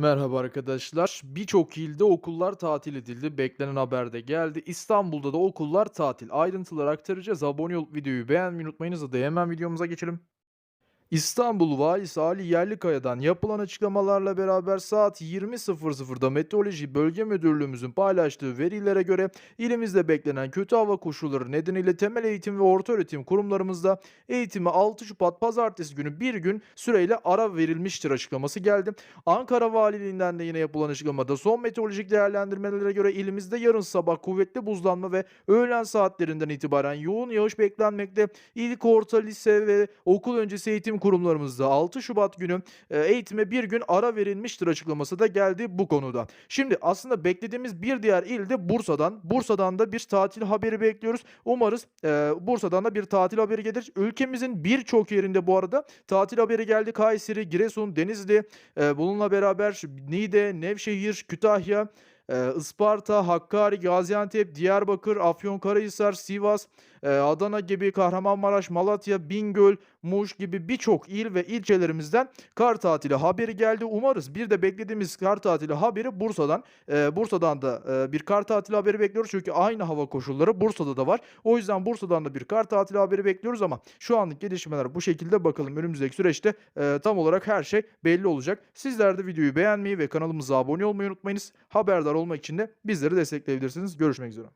Merhaba arkadaşlar. Birçok ilde okullar tatil edildi. Beklenen haber de geldi. İstanbul'da da okullar tatil. Ayrıntıları aktaracağız. Abone olup videoyu beğenmeyi unutmayınız. Hadi hemen videomuza geçelim. İstanbul Valisi Ali Yerlikaya'dan yapılan açıklamalarla beraber saat 20.00'da Meteoroloji Bölge Müdürlüğümüzün paylaştığı verilere göre ilimizde beklenen kötü hava koşulları nedeniyle temel eğitim ve orta öğretim kurumlarımızda eğitime 6 Şubat pazartesi günü bir gün süreyle ara verilmiştir açıklaması geldi. Ankara Valiliğinden de yine yapılan açıklamada son meteorolojik değerlendirmelere göre ilimizde yarın sabah kuvvetli buzlanma ve öğlen saatlerinden itibaren yoğun yağış beklenmekte. İlk, orta, lise ve okul öncesi eğitim kurumlarımızda 6 Şubat günü e, eğitime bir gün ara verilmiştir açıklaması da geldi bu konuda. Şimdi aslında beklediğimiz bir diğer ilde Bursa'dan. Bursa'dan da bir tatil haberi bekliyoruz. Umarız e, Bursa'dan da bir tatil haberi gelir. Ülkemizin birçok yerinde bu arada tatil haberi geldi. Kayseri, Giresun, Denizli, e, bununla beraber Niğde, Nevşehir, Kütahya, e, Isparta, Hakkari, Gaziantep, Diyarbakır, Afyonkarahisar, Sivas, e, Adana gibi, Kahramanmaraş, Malatya, Bingöl, Muş gibi birçok il ve ilçelerimizden kar tatili haberi geldi. Umarız bir de beklediğimiz kar tatili haberi Bursa'dan. E, Bursa'dan da e, bir kar tatili haberi bekliyoruz. Çünkü aynı hava koşulları Bursa'da da var. O yüzden Bursa'dan da bir kar tatili haberi bekliyoruz ama şu anlık gelişmeler bu şekilde. Bakalım önümüzdeki süreçte tam olarak her şey belli olacak. Sizler de videoyu beğenmeyi ve kanalımıza abone olmayı unutmayınız. Haberdar olmak için de bizleri destekleyebilirsiniz. Görüşmek üzere.